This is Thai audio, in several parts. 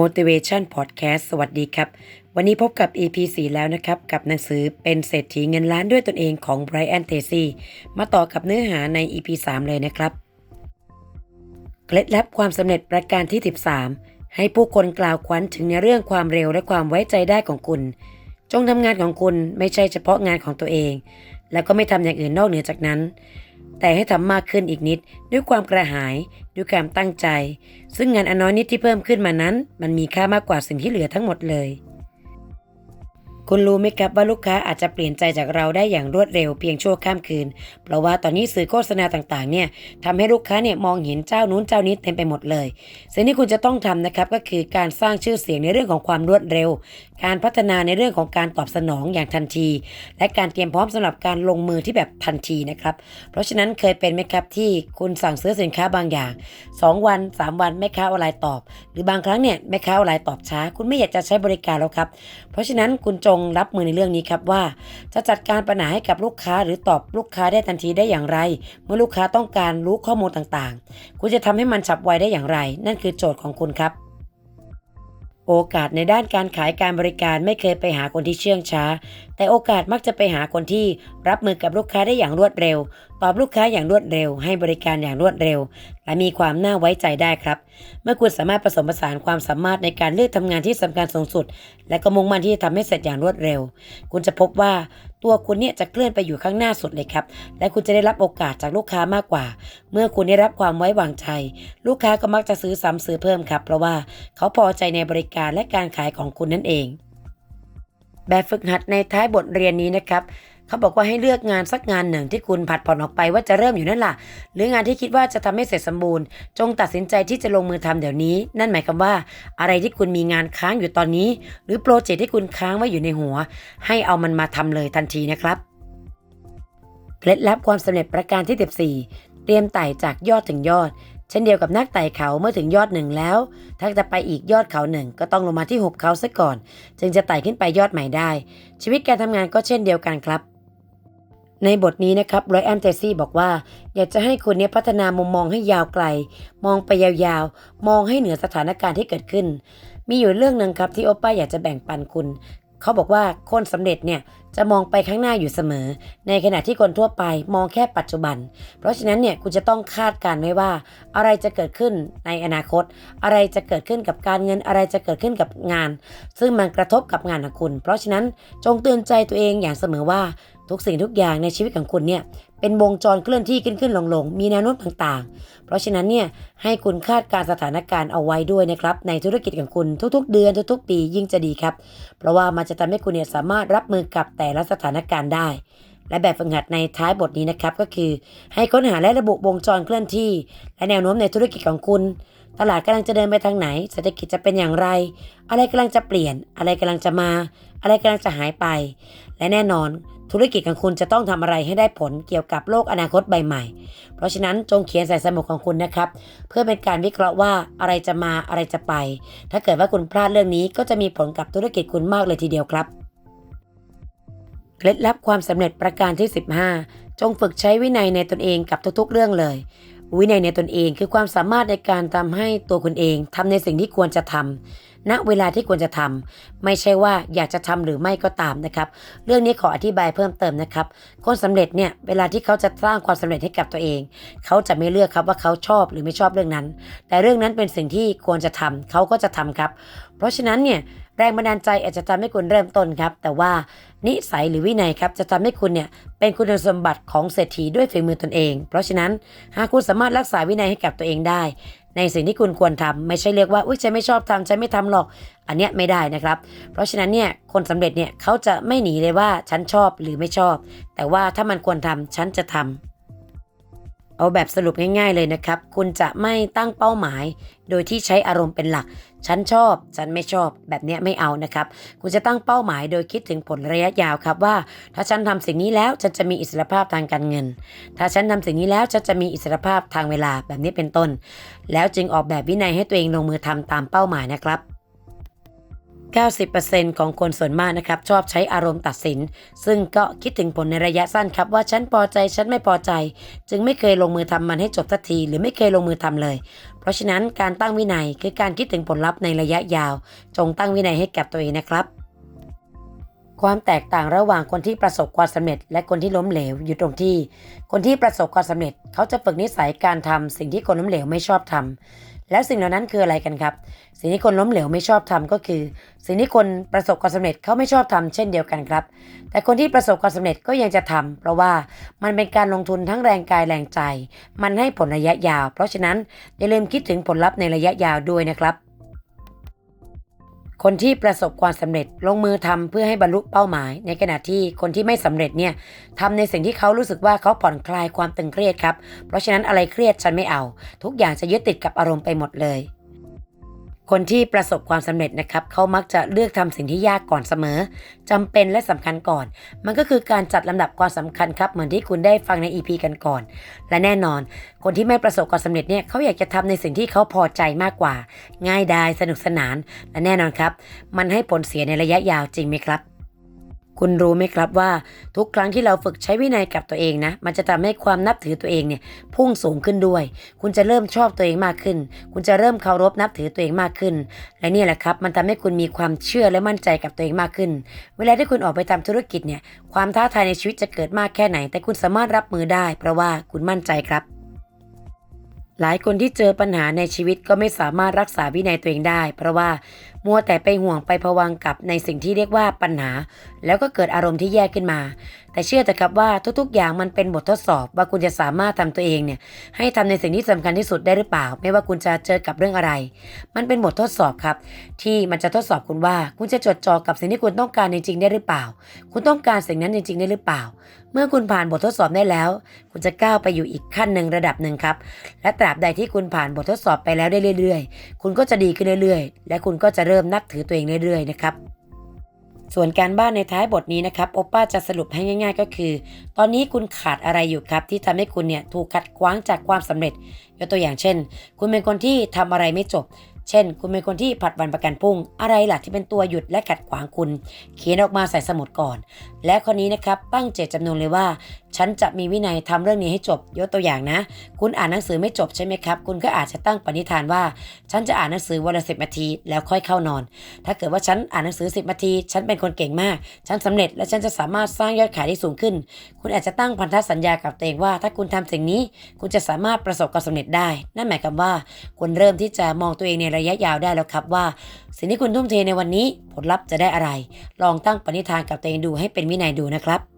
Motivation Podcast สวัสดีครับ วันนี้พบกับ EP 4 แล้วนะครับ กับหนังสือเป็นเศรษฐีเงินล้านด้วยตนเองของ Brian Tracy มาต่อกับเนื้อหาใน EP 3 เลยนะครับ เคล็ดลับความสำเร็จประการที่ 13 ให้ผู้คนกล่าวขวัญถึงในเรื่องความเร็วและความไว้ใจได้ของคุณ จงทำงานของคุณไม่ใช่เฉพาะงานของตัวเอง แล้วก็ไม่ทำอย่างอื่นนอกเหนือจากนั้น แต่ให้ทำมากขึ้นอีกนิดด้วยความกระหายด้วยความตั้งใจ ซึ่งงานอนน้อยนิดที่เพิ่มขึ้นมานั้น มันมีค่ามากกว่าสิ่งที่เหลือทั้งหมดเลย คุณรู้ไหมครับว่าลูกค้าอาจจะเปลี่ยนใจจากเราได้อย่างรวดเร็วเพียงชั่วข้ามคืน เพราะว่าตอนนี้สื่อโฆษณาต่างๆเนี่ยทำให้ลูกค้าเนี่ยมองเห็นเจ้านู้นเจ้านี้เต็มไปหมดเลย สิ่งที่คุณจะต้องทำนะครับก็คือการสร้างชื่อเสียงในเรื่องของความรวดเร็ว การพัฒนาในเรื่องของการตอบสนองอย่างทันที และการเตรียมพร้อมสำหรับการลงมือที่แบบทันทีนะครับ เพราะฉะนั้นเคยเป็นไหมครับที่คุณสั่งซื้อสินค้าบางอย่าง 2 วัน 3 วันแม่ค้าออนไลน์ตอบ หรือบางครั้งเนี่ยแม่ค้าออนไลน์ตอบช้า คุณไม่อยากจะใช้บริการแล้วครับ เพราะฉะนั้นคุณจงรับมือในเรื่องนี้ครับว่า จะจัดการปัญหาให้กับลูกค้าหรือตอบลูกค้าได้ทันทีได้อย่างไร เมื่อลูกค้าต้องการรู้ข้อมูลต่างๆ คุณจะทำให้มันฉับไวได้อย่างไร นั่นคือโจทย์ของคุณครับโอกาสในด้านการขายการบริการไม่เคยไปหาคนที่เชื่องช้า แต่โอกาสมักจะไปหาคนที่รับมือกับลูกค้าได้อย่างรวดเร็วตอบลูกค้าอย่างรวดเร็ว ให้บริการอย่างรวดเร็ว และมีความน่าไว้ใจได้ครับเมื่อคุณสามารถผสมผสานความสามารถในการเลือกทำงานที่สำคัญสูงสุด และก็มุ่งมั่นที่จะทำให้เสร็จอย่างรวดเร็ว คุณจะพบว่าตัวคุณเนี่ยจะเคลื่อนไปอยู่ข้างหน้าสุดเลยครับ และคุณจะได้รับโอกาสจากลูกค้ามากกว่า เมื่อคุณได้รับความไว้วางใจ ลูกค้าก็มักจะซื้อซ้ำซื้อเพิ่มครับ เพราะว่าเขาพอใจในบริการและการขายของคุณนั่นเอง แบบฝึกหัดในท้ายบทเรียนนี้นะครับ เขาบอกว่าให้เลือกงานสักงานหนึ่งที่คุณผัดผ่อนออกไปว่าจะเริ่มอยู่นั่นล่ะ หรืองานที่คิดว่าจะทำให้เสร็จสมบูรณ์ จงตัดสินใจที่จะลงมือทำเดี๋ยวนี้ นั่นหมายความว่า อะไรที่คุณมีงานค้างอยู่ตอนนี้ หรือโปรเจกต์ที่คุณค้างไว้อยู่ในหัว ให้เอามันมาทำเลยทันทีนะครับเคล็ดลับความสำเร็จประการที่ 14 เตรียมไต่จากยอดถึงยอดเช่นเดียวกับนักไต่เขาเมื่อถึงยอดหนึ่งแล้ว ถ้าจะไปอีกยอดเขาหนึ่งก็ต้องลงมาที่หุบเขาซะก่อน จึงจะไต่ขึ้นไปยอดใหม่ได้ ชีวิตการทำงานก็เช่นเดียวกันครับ ในบทนี้นะครับรอยแอนเทซี่บอกว่า อยากจะให้คุณเนี่ยพัฒนามุมมองให้ยาวไกล มองไปยาวๆ มองให้เหนือสถานการณ์ที่เกิดขึ้น มีอยู่เรื่องหนึ่งครับที่โอป้าอยากจะแบ่งปันคุณ เขาบอกว่าคนสำเร็จเนี่ยจะมองไปข้างหน้าอยู่เสมอ ในขณะที่คนทั่วไปมองแค่ปัจจุบัน เพราะฉะนั้นเนี่ยคุณจะต้องคาดการณ์ไว้ว่า อะไรจะเกิดขึ้นในอนาคต อะไรจะเกิดขึ้นกับการเงินอะไรจะเกิดขึ้นกับงาน ซึ่งมันกระทบกับงานของคุณ เพราะฉะนั้นจงเตือนใจตัวเองอย่างเสมอว่า ทุกสิ่งทุกอย่างในชีวิตของคุณเนี่ยเป็นวงจรเคลื่อนที่ขึ้นขึ้นลงลงมีแนวโน้มต่างๆ เพราะฉะนั้นเนี่ยให้คุณคาดการสถานการณ์เอาไว้ด้วยนะครับในธุรกิจของคุณทุกๆ เดือนทุกๆ ปียิ่งจะดีครับ เพราะว่ามันจะทำให้คุณเนี่ยสามารถรับมือกับแต่ละสถานการณ์ได้ และแบบฝึกหัดในท้ายบทนี้นะครับก็คือ ให้ค้นหาและระบุวงจรเคลื่อนที่ และแนวโน้มในธุรกิจของคุณตลาดกำลังจะเดินไปทางไหน เศรษฐกิจจะเป็นอย่างไร อะไรกำลังจะเปลี่ยน อะไรกำลังจะมา อะไรกำลังจะหายไป และแน่นอน ธุรกิจของคุณจะต้องทำอะไรให้ได้ผลเกี่ยวกับโลกอนาคตใบใหม่ เพราะฉะนั้นจงเขียนใส่สมุดของคุณนะครับ เพื่อเป็นการวิเคราะห์ว่าอะไรจะมาอะไรจะไป ถ้าเกิดว่าคุณพลาดเรื่องนี้ก็จะมีผลกับธุรกิจคุณมากเลยทีเดียวครับเคล็ดลับความสำเร็จประการที่ 15 จงฝึกใช้วินัยในตนเองกับทุกๆ เรื่องเลย วินัยในตนเองคือความสามารถในการทำให้ตัวคุณเองทำในสิ่งที่ควรจะทำ ณเวลาที่ควรจะทำไม่ใช่ว่าอยากจะทำหรือไม่ก็ตามนะครับ เรื่องนี้ขออธิบายเพิ่มเติมนะครับคนสำเร็จเนี่ยเวลาที่เขาจะสร้างความสำเร็จให้กับตัวเอง เขาจะไม่เลือกครับว่าเขาชอบหรือไม่ชอบเรื่องนั้น แต่เรื่องนั้นเป็นสิ่งที่ควรจะทำเขาก็จะทำครับ เพราะฉะนั้นเนี่ยแรงบันดาลใจอาจจะทำให้คุณเริ่มต้นครับ แต่ว่านิสัยหรือวินัยครับจะทำให้คุณเนี่ยเป็นคุณสมบัติของเศรษฐีด้วยฝีมือตนเอง เพราะฉะนั้นหากคุณสามารถรักษาวินัยให้กับตัวเองได้ ในสิ่งที่คุณควรทำไม่ใช่เรียกว่าอุ้ยฉันไม่ชอบทำฉันไม่ทำหรอก อันเนี้ยไม่ได้นะครับ เพราะฉะนั้นเนี่ยคนสำเร็จเนี่ยเขาจะไม่หนีเลยว่าฉันชอบหรือไม่ชอบ แต่ว่าถ้ามันควรทำฉันจะทำ เอาแบบสรุปง่าย ๆ เลยนะครับ คุณจะไม่ตั้งเป้าหมาย โดยที่ใช้อารมณ์เป็นหลัก ฉันชอบ ฉันไม่ชอบ แบบนี้ไม่เอานะครับ คุณจะตั้งเป้าหมายโดยคิดถึงผลระยะยาวครับว่า ถ้าฉันทำสิ่งนี้แล้วฉันจะมีอิสรภาพทางการเงิน ถ้าฉันทำสิ่งนี้แล้วฉันจะมีอิสรภาพทางเวลาแบบนี้เป็นต้น แล้วจึงออกแบบวินัยให้ตัวเองลงมือทำตามเป้าหมายนะครับ 90%ของคนส่วนมากนะครับชอบใช้อารมณ์ตัดสิน ซึ่งก็คิดถึงผลในระยะสั้นครับ ว่าฉันพอใจฉันไม่พอใจ จึงไม่เคยลงมือทำมันให้จบสักที หรือไม่เคยลงมือทำเลย เพราะฉะนั้นการตั้งวินัยคือการคิดถึงผลลัพธ์ในระยะยาว จงตั้งวินัยให้กับตัวเองนะครับ ความแตกต่างระหว่างคนที่ประสบความสำเร็จ และคนที่ล้มเหลวอยู่ตรงที่ คนที่ประสบความสำเร็จ เขาจะฝึกนิสัยการทำสิ่งที่คนล้มเหลวไม่ชอบทำ แล้วสิ่งเหล่านั้นคืออะไรกันครับ สิ่งที่คนล้มเหลวไม่ชอบทำก็คือ สิ่งที่คนประสบความสำเร็จเขาไม่ชอบทำเช่นเดียวกันครับ แต่คนที่ประสบความสำเร็จก็ยังจะทำเพราะว่ามันเป็นการลงทุนทั้งแรงกายแรงใจ มันให้ผลระยะยาว เพราะฉะนั้นอย่าลืมคิดถึงผลลัพธ์ในระยะยาวด้วยนะครับ คนที่ประสบความสำเร็จลงมือทำเพื่อให้บรรลุเป้าหมาย ในขณะที่คนที่ไม่สำเร็จเนี่ยทำในสิ่งที่เขารู้สึกว่าเขาผ่อนคลายความตึงเครียดครับ เพราะฉะนั้นอะไรเครียดฉันไม่เอา ทุกอย่างจะยึดติดกับอารมณ์ไปหมดเลย คนที่ประสบความสำเร็จนะครับเขามักจะเลือกทำสิ่งที่ยากก่อนเสมอจำเป็นและสำคัญก่อน มันก็คือการจัดลำดับความสำคัญครับ เหมือนที่คุณได้ฟังใน EP กันก่อน และแน่นอน คนที่ไม่ประสบความสำเร็จเนี่ยเขาอยากจะทำในสิ่งที่เขาพอใจมากกว่า ง่ายดายสนุกสนาน และแน่นอนครับ มันให้ผลเสียในระยะยาวจริงไหมครับ คุณรู้ไหมครับว่า ทุกครั้งที่เราฝึกใช้วินัยกับตัวเองนะ มันจะทำให้ความนับถือตัวเองเนี่ยพุ่งสูงขึ้นด้วย คุณจะเริ่มชอบตัวเองมากขึ้น คุณจะเริ่มเคารพนับถือตัวเองมากขึ้น และนี่แหละครับ มันทำให้คุณมีความเชื่อและมั่นใจกับตัวเองมากขึ้น เวลาที่คุณออกไปทำธุรกิจเนี่ย ความท้าทายในชีวิตจะเกิดมากแค่ไหน แต่คุณสามารถรับมือได้ เพราะว่าคุณมั่นใจครับหลายคนที่เจอปัญหาในชีวิตก็ไม่สามารถรักษาวินัยตัวเองได้ เพราะว่า มัวแต่ไปห่วงไปพะวังกับในสิ่งที่เรียกว่าปัญหา แล้วก็เกิดอารมณ์ที่แย่ขึ้นมา แต่เชื่อแต่ครับว่าทุกๆ อย่างมันเป็นบททดสอบว่าคุณจะสามารถทำตัวเองเนี่ยให้ทำในสิ่งที่สำคัญที่สุดได้หรือเปล่า ไม่ว่าคุณจะเจอกับเรื่องอะไร มันเป็นบททดสอบครับ ที่มันจะทดสอบคุณว่า คุณจะจดจ่อกับสิ่งที่คุณต้องการจริงๆได้หรือเปล่า คุณต้องการสิ่งนั้นจริงๆได้หรือเปล่าเมื่อคุณผ่านบททดสอบได้แล้ว คุณจะก้าวไปอยู่อีกขั้นหนึ่งระดับหนึ่งครับ และตราบใดที่คุณผ่านบททดสอบไปแล้วได้เรื่อย ๆ คุณก็จะดีขึ้นเรื่อยๆ และคุณก็จะเริ่มนับถือตัวเองเรื่อยๆนะครับส่วนการบ้านในท้ายบทนี้นะครับโอป้าจะสรุปให้ง่าย ๆ ก็คือ ตอนนี้คุณขาดอะไรอยู่ครับ ที่ทำให้คุณเนี่ยถูกขัดขวางจากความสำเร็จยกตัวอย่างเช่น คุณเป็นคนที่ทำอะไรไม่จบ เช่น คุณเป็นคนที่ผัดวันประกันพรุ่ง อะไรล่ะที่เป็นตัวหยุดและขัดขวางคุณ เขียนออกมาใส่สมุดก่อน และข้อนี้นะครับตั้งเจตจำนวนเลยว่า ฉันจะมีวินัยทำเรื่องนี้ให้จบยกตัวอย่างนะ คุณอ่านหนังสือไม่จบใช่ไหมครับ คุณก็อาจจะตั้งปณิธานว่า ฉันจะอ่านหนังสือวันละสิบนาทีแล้วค่อยเข้านอน ถ้าเกิดว่าฉันอ่านหนังสือ10นาที ฉันเป็นคนเก่งมาก ฉันสำเร็จและฉันจะสามารถสร้างยอดขายได้สูงขึ้น คุณอาจจะตั้งพันธสัญญากับตัวเองว่า ถ้าคุณทำสิ่งนี้ คุณจะสามารถประสบความสำเร็จได้ นั่นหมายความว่าคุณเริ่มที่จะมองตัวเองในระยะยาวได้แล้วครับว่า สิ่งที่คุณทุ่มเทในวันนี้ผลลัพธ์จะได้อะไร ลองตั้งปณิธานกับตัวเองดูให้เป็นวินัยดูนะครับ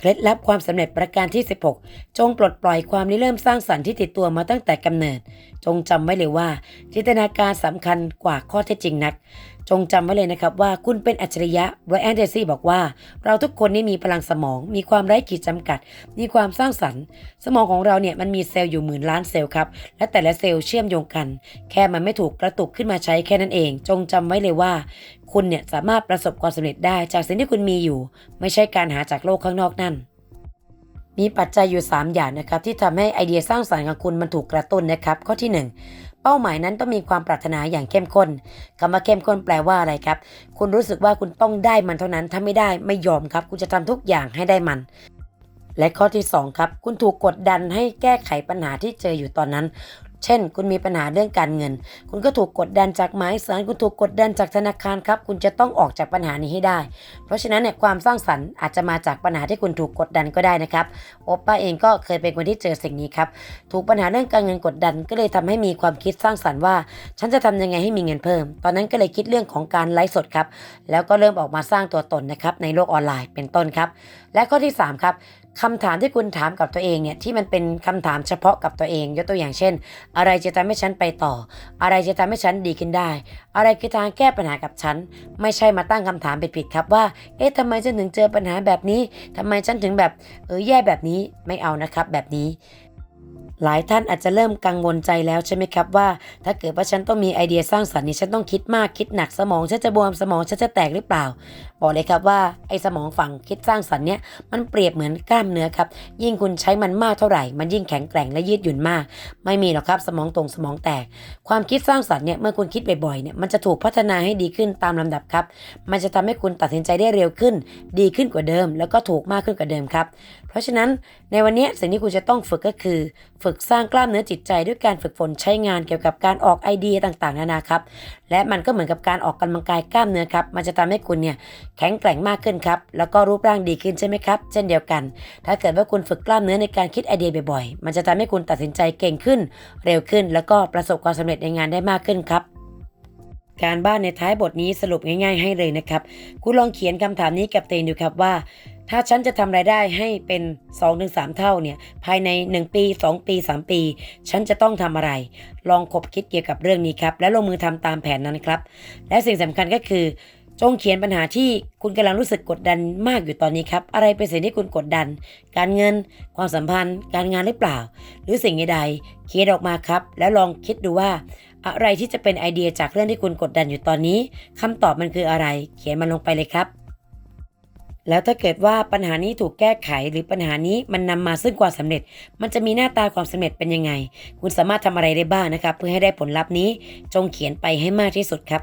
เคล็ดลับความสำเร็จประการที่ 16 จงปลดปล่อยความริเริ่มสร้างสรรค์ที่ติดตัวมาตั้งแต่กำเนิด จงจำไว้เลยว่า จินตนาการสำคัญกว่าข้อเท็จจริงนัก จงจำไว้เลยนะครับว่าคุณเป็นอัจฉริยะไบรอันเดซี่บอกว่า เราทุกคนนี่มีพลังสมอง มีความไร้ขีดจำกัด มีความสร้างสรรค์ สมองของเราเนี่ยมันมีเซลล์อยู่หมื่นล้านเซลล์ครับและแต่ละเซลล์เชื่อมโยงกัน แค่มันไม่ถูกกระตุกขึ้นมาใช้แค่นั้นเอง จงจำไว้เลยว่า คุณเนี่ยสามารถประสบความสำเร็จได้จากสิ่งที่คุณมีอยู่ ไม่ใช่การหาจากโลกข้างนอกนั่น มีปัจจัยอยู่ 3 อย่างนะครับที่ทำให้ไอเดียสร้างสรรค์ของคุณมันถูกกระตุ้นนะครับ ข้อที่ 1 เป้าหมายนั้นต้องมีความปรารถนาอย่างเข้มข้นคำว่าเข้มข้นแปลว่าอะไรครับ คุณรู้สึกว่าคุณต้องได้มันเท่านั้น ถ้าไม่ได้ไม่ยอมครับ คุณจะทำทุกอย่างให้ได้มันและข้อที่ 2 ครับ คุณถูกกดดันให้แก้ไขปัญหาที่เจออยู่ตอนนั้น เช่น คุณมีปัญหาเรื่องการเงิน คุณก็ถูกกดดันจากหมายสารคุณถูกกดดันจากธนาคารครับ คุณจะต้องออกจากปัญหานี้ให้ได้ เพราะฉะนั้นเนี่ยความสร้างสรรค์อาจจะมาจากปัญหาที่คุณถูกกดดันก็ได้นะครับ โอปป้าเองก็เคยเป็นคนที่เจอสิ่งนี้ครับ ถูกปัญหาเรื่องการเงินกดดัน ก็เลยทำให้มีความคิดสร้างสรรค์ว่า ฉันจะทำยังไงให้มีเงินเพิ่ม ตอนนั้นก็เลยคิดเรื่องของการไลฟ์สดครับ แล้วก็เริ่มออกมาสร้างตัวตนนะครับในโลกออนไลน์เป็นต้นครับ และข้อที่3ครับ คำถามที่คุณถามกับตัวเองเนี่ยที่มันเป็นคำถามเฉพาะกับตัวเองยกตัวอย่างเช่น อะไรจะทำให้ฉันไปต่อ อะไรจะทำให้ฉันดีขึ้นได้ อะไรคือทางแก้ปัญหากับฉัน ไม่ใช่มาตั้งคำถามผิดๆครับว่า เอ๊ะทำไมฉันถึงเจอปัญหาแบบนี้ทำไมฉันถึงแบบเออแย่แบบนี้ไม่เอานะครับ แบบนี้ หลายท่านอาจจะเริ่มกังวลใจแล้วใช่ไหมครับว่า ถ้าเกิดว่าฉันต้องมีไอเดียสร้างสรรค์นี่ฉันต้องคิดมากคิดหนักสมองฉันจะบวมสมองฉันจะแตกหรือเปล่า บอกเลยครับว่าไอ้สมองฝั่งคิดสร้างสรรค์เนี่ยมันเปรียบเหมือนกล้ามเนื้อครับ ยิ่งคุณใช้มันมากเท่าไหร่ มันยิ่งแข็งแกร่งและยืดหยุ่นมาก ไม่มีหรอกครับสมองตรงสมองแตก ความคิดสร้างสรรค์เนี่ยเมื่อคุณคิดบ่อยๆเนี่ยมันจะถูกพัฒนาให้ดีขึ้นตามลำดับครับ มันจะทำให้คุณตัดสินใจได้เร็วขึ้น ดีขึ้นกว่าเดิม แล้วก็ถูกมากขึ้นกว่าเดิมครับ เพราะฉะนั้นในวันนี้สิ่งที่คุณจะต้องฝึกก็คือฝึกสร้างกล้ามเนื้อจิตใจด้วยการฝึกฝนใช้งานเกี่ยวกับการออกไอเดียต่างๆ นานาครับ และมันก็เหมือนกับการออกกำลังกายกล้ามเนื้อครับ มันจะทำให้คุณเนี่ยแข็งแกร่งมากขึ้นครับ แล้วก็รูปร่างดีขึ้นใช่ไหมครับ เช่นเดียวกัน ถ้าเกิดว่าคุณฝึกกล้ามเนื้อในการคิดไอเดียบ่อยๆ มันจะทำให้คุณตัดสินใจเก่งขึ้น เร็วขึ้น แล้วก็ประสบความสำเร็จในงานได้มากขึ้นครับการบ้านในท้ายบทนี้สรุปง่าย ๆ ให้เลยนะครับ คุณลองเขียนคำถามนี้กับเองดูครับว่า ถ้าฉันจะทำรายได้ให้เป็น 2-3 เท่าเนี่ย ภายใน 1 ปี 2 ปี 3 ปี ฉันจะต้องทำอะไร ลองคบคิดเกี่ยวกับเรื่องนี้ครับ และลงมือทำตามแผนนั้นครับ และสิ่งสำคัญก็คือ จงเขียนปัญหาที่คุณกำลังรู้สึกกดดันมากอยู่ตอนนี้ครับ อะไรเป็นสิ่งที่คุณกดดัน การเงิน ความสัมพันธ์ การงานหรือเปล่า หรือสิ่งใดๆเขียนออกมาครับ แล้วลองคิดดูว่าอะไรที่จะเป็นไอเดียจากเรื่องที่คุณกดดันอยู่ตอนนี้คำตอบมันคืออะไร เขียนมันลงไปเลยครับ แล้วถ้าเกิดว่าปัญหานี้ถูกแก้ไขหรือปัญหานี้มันนำมาซึ่งความสำเร็จ มันจะมีหน้าตาความสำเร็จเป็นยังไง คุณสามารถทำอะไรได้บ้างนะครับ เพื่อให้ได้ผลลัพธ์นี้จงเขียนไปให้มากที่สุดครับ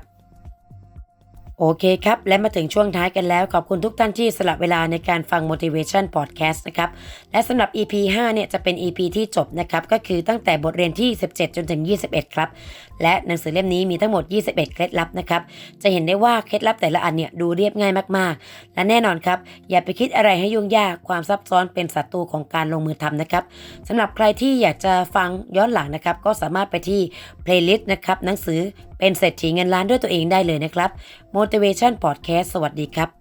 โอเคครับ และมาถึงช่วงท้ายกันแล้ว ขอบคุณทุกท่านที่สละเวลาในการฟัง motivation podcast นะครับ และสำหรับ EP 5 เนี่ยจะเป็น EP ที่จบนะครับ ก็คือตั้งแต่บทเรียนที่ 17 จนถึง 21 ครับ และหนังสือเล่มนี้มีทั้งหมด 21 เคล็ดลับนะครับ จะเห็นได้ว่าเคล็ดลับแต่ละอันเนี่ยดูเรียบง่ายมากๆ และแน่นอนครับ อย่าไปคิดอะไรให้ยุ่งยาก ความซับซ้อนเป็นศัตรูของการลงมือทำนะครับสำหรับใครที่อยากจะฟังย้อนหลังนะครับ ก็สามารถไปที่ playlist นะครับหนังสือเป็นเศรษฐีเงินล้านด้วยตัวเองได้เลยนะครับ motivation podcast สวัสดีครับ